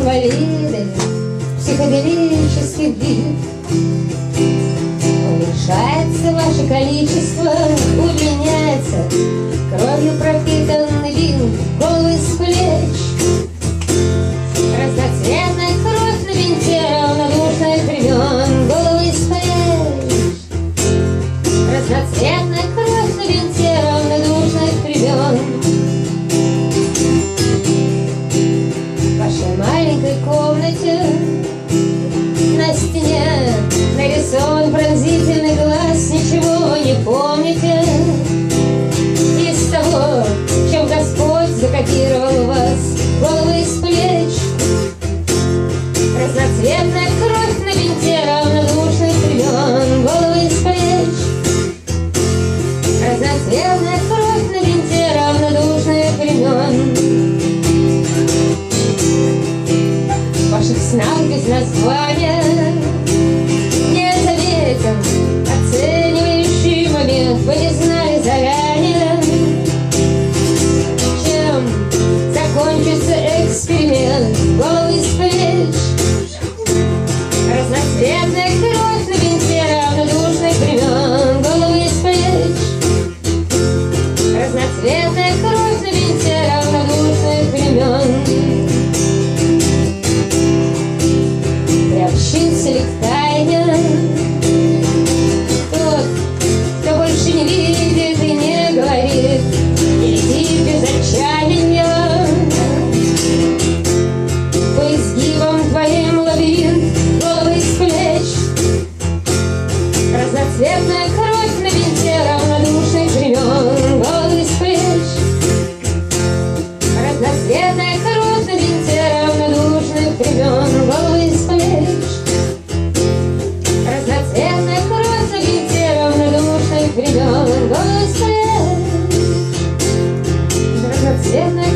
инвалиды психоделических бит. Уменьшается ваше количество, удлиняется Кровью пропитанный вин, головы с плеч Разноцветная кровь на винте равнодушных времен Головы с плеч Разноцветная комнате на стене нарисован пронзительный глаз, ничего не помните из того, чем Господь закодировал вас, головы из плеч. Разноцветная кровь на винте равнодушных времен, головы из плеч. Разноцветная закончится эксперимент Разноцветная кровь на винте равнодушных времен из плеч Разноцветная кровь на винте равнодушных времен из плеч Разноцветная кровь на винте равнодушных времен из плеч Разноцветная